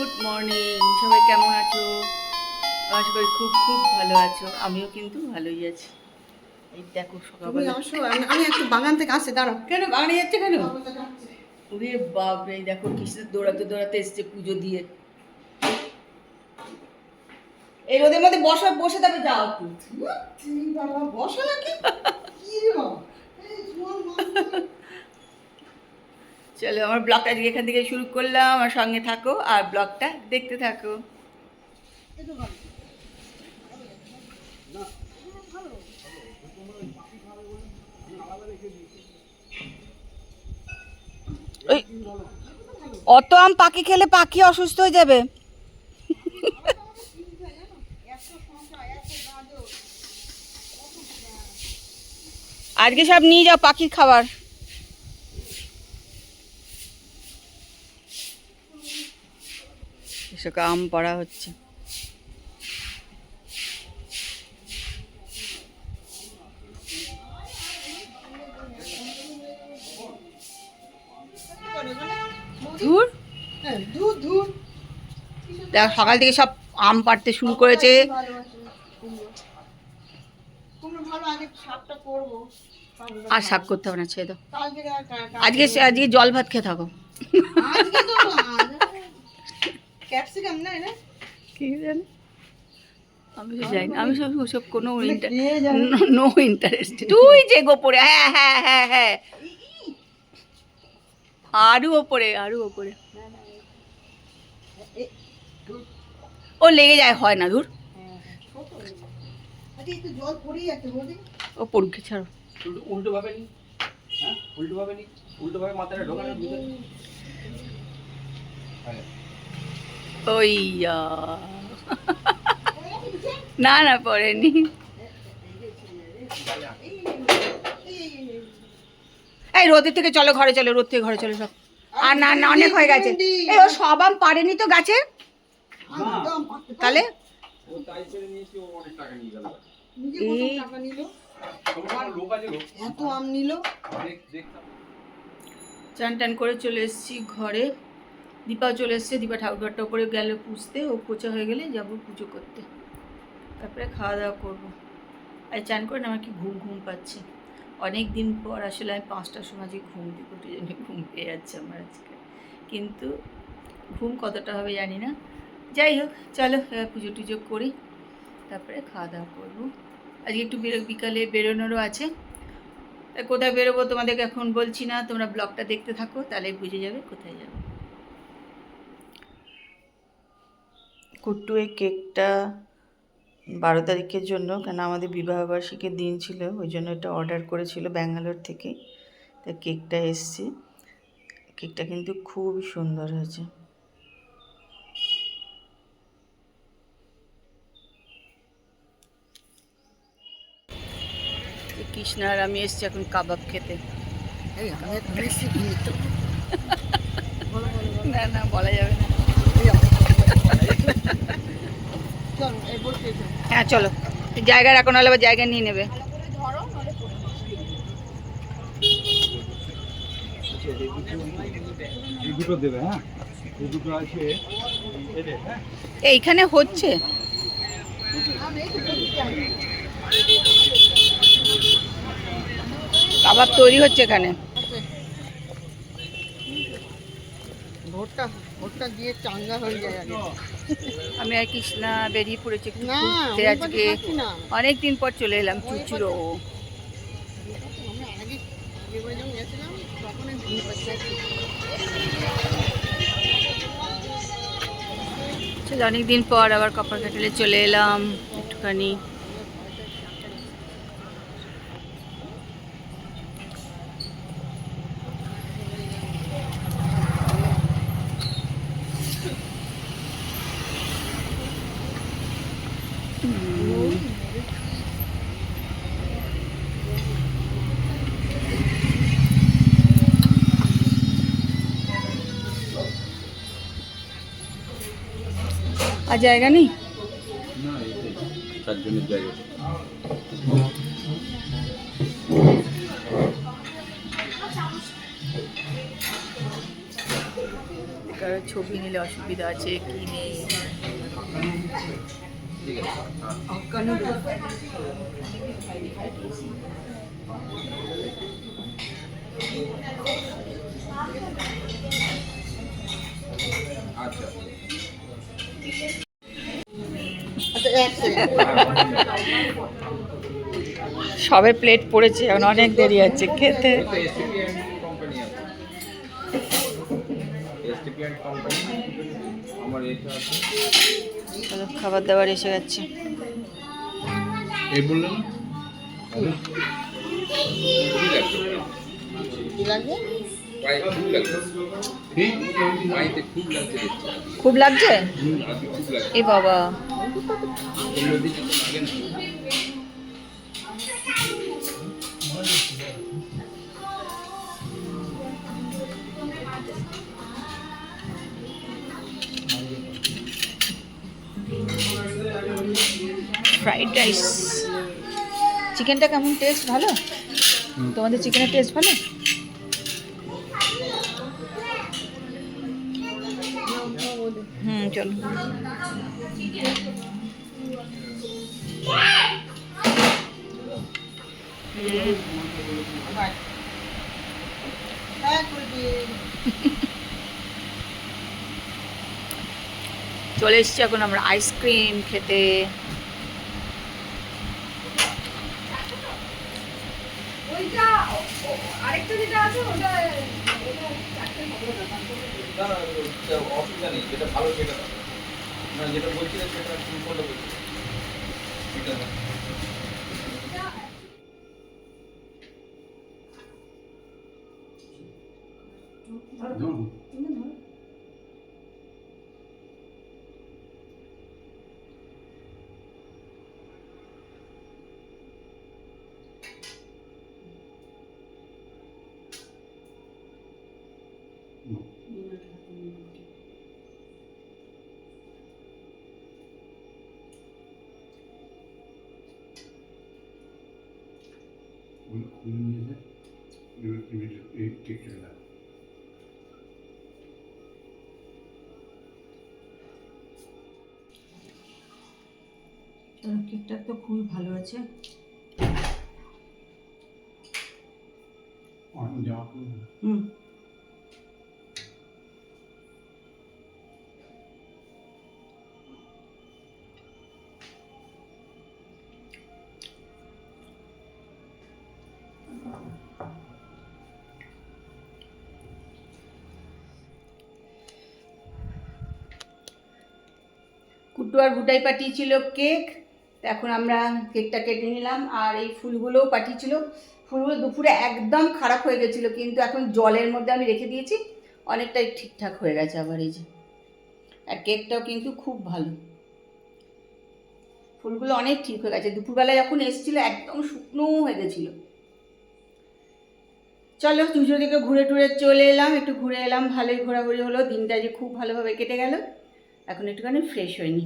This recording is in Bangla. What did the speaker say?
গুড মর্নিং সবাই কেমন আছো? আশা করি খুব খুব ভালো আছো। আমিও কিন্তু ভালোই আছি। এই দেখো সকালবেলা। আসো আমি একটু বাগান থেকে আসছি দাঁড়াও। কেন বাগানে যাচ্ছে কেন? ওরে বাপ রে এই দেখো কিসে দৌড়াতে দৌড়াতে এসছে পুজো দিয়ে। এই রোদের মধ্যে বসা বসে তবে যাও বাবা বসো নাকি? কি রে বাবা? এই জোয়ান মানুষ। চলো, আমার ব্লগটা আজকে এখান থেকে শুরু করলাম, আমার সঙ্গে থাকো আর ব্লগটা দেখতে থাকো। ওই, অত আম পাখি খেলে পাখি অসুস্থ হয়ে যাবে। আজকে সব নিয়ে যাও পাখির খাবার। এসব আম পড়া হচ্ছে। দেখ, সকাল থেকে সব আম পাড়তে শুরু করেছে। আর শাক করতে হবে না, ছেড়ে দাও। আজকে আজকে জল ভাত খেয়ে থাকো। ক্যাপসিকাম না না কি জানি? আমি তো জানি না। আমি সব ওসব কোনো কে নো ইন্টারেস্ট তুই যে গোপরে হ্যাঁ হ্যাঁ হ্যাঁ হ্যাঁ। আরু ওপরে আরু ওপরে। ও লেগে যায় হয় না আছে বলি ও পরীক্ষা ছাড়ো। উল্টো ভাবে নি। হ্যাঁ উল্টো ভাবে নি। উল্টো ভাবে মাথাটা ঢোকানোর ভিতরে। হ্যাঁ ওই না না পড়েনি। এই রোদের থেকে চলো ঘরে চলো রোদ থেকে ঘরে চলো সব। আর না না অনেক হয়ে গেছে। এই ও সব আম পারেনি তো গাছে। তাহলে? চান টান করে চলে এসেছি ঘরে। দীপাও চলে এসছে, দীপা ঠাকুরঘরটা উপরে গেল পুষতে, ও পোচা হয়ে গেলে যাব পুজো করতে। তারপরে খাওয়া দাওয়া করব। আর চান করে না আমার কি ঘুম ঘুম পাচ্ছে। অনেক দিন পর আসলে আমি পাঁচটার সময় যে ঘুম কোটি জন্য ঘুম পেয়ে যাচ্ছে আমার আজকে। কিন্তু ঘুম কতটা হবে জানি না। যাই হোক, চলো পুজো টুজো করি। তারপরে খাওয়া দাওয়া করব। আজকে একটু বেরো, বিকালে বেরোনোরও আছে। কোথায় বেরোবো তোমাদেরকে এখন বলছি না, তোমরা ব্লগটা দেখতে থাকো, তাহলে বুঝে যাবে কোথায় যাবে। কুট্টু এই কেকটা বারো তারিখের জন্য কেন আমাদের বিবাহবার্ষিকীর দিন ছিল ওই জন্য এটা অর্ডার করেছিল ব্যাঙ্গালোর থেকে। তা কেকটা এসছে। কেকটা কিন্তু খুবই সুন্দর হয়েছে। কৃষ্ণা আর আমি এসছি এখন কাবাব খেতে। না না বলা যাবে না। হ্যাঁ চলো। জায়গা রাখো, নাহলে আবার জায়গা নিয়ে নেবে। এইখানে হচ্ছে? আবার তৈরি হচ্ছে এখানে। ভোটটা ভোটটা দিয়ে চাঙ্গা হয়ে যায় আগে। আমি আর কৃষ্ণা বেরিয়ে পড়েছি ঘুরতে আজকে। অনেক দিন পর চলে এলাম চুচুরো অনেক দিন পর আবার কপার কাটালে চলে এলাম একটুখানি। আর জায়গা নেই? ছবি নিলে অসুবিধা আছে কি নেই? সবে প্লেট পড়েছে এখন অনেক দেরি আছে খেতে। আমার আছে। খাবার দাবার এসে গেছে। খুব লাগছে? এ খুব ফ্রাইড রাইস চিকেনটা কেমন টেস্ট ভালো? তোমাদের চিকেনের টেস্ট ভালো? হুম চলো। চলে এসছি এখন আমরা আইসক্রিম খেতে। না না ওটা অসুবিধা নেই যেটা ভালো সেটা। না যেটা বলছিলে সেটা তুমি এটা দাও। you নিয়ে যায় এই কেকটা দাও কেকটা তো খুবই ভালো আছে। হুম। কুট্টু আর গুটাই পাঠিয়েছিল কেক। এখন আমরা কেকটা কেটে নিলাম আর এই ফুলগুলোও পাঠিয়েছিল। ফুলগুলো দুপুরে একদম খারাপ হয়ে গেছিল, কিন্তু এখন জলের মধ্যে আমি রেখে দিয়েছি। অনেকটাই ঠিকঠাক হয়ে গেছে আবার এই যে। আর কেকটাও কিন্তু খুব ভালো। ফুলগুলো অনেক ঠিক হয়ে গেছে। দুপুরবেলায় যখন এসেছিল, একদম শুকনো হয়ে গেছিল। চলো দুটো দিকে ঘুরে টুরে চলে এলাম। একটু ঘুরে এলাম, ভালোই ঘোরাঘুরি হলো। দিনটা যে খুব ভালোভাবে কেটে গেল। এখন একটুখানি ফ্রেশ হয়নি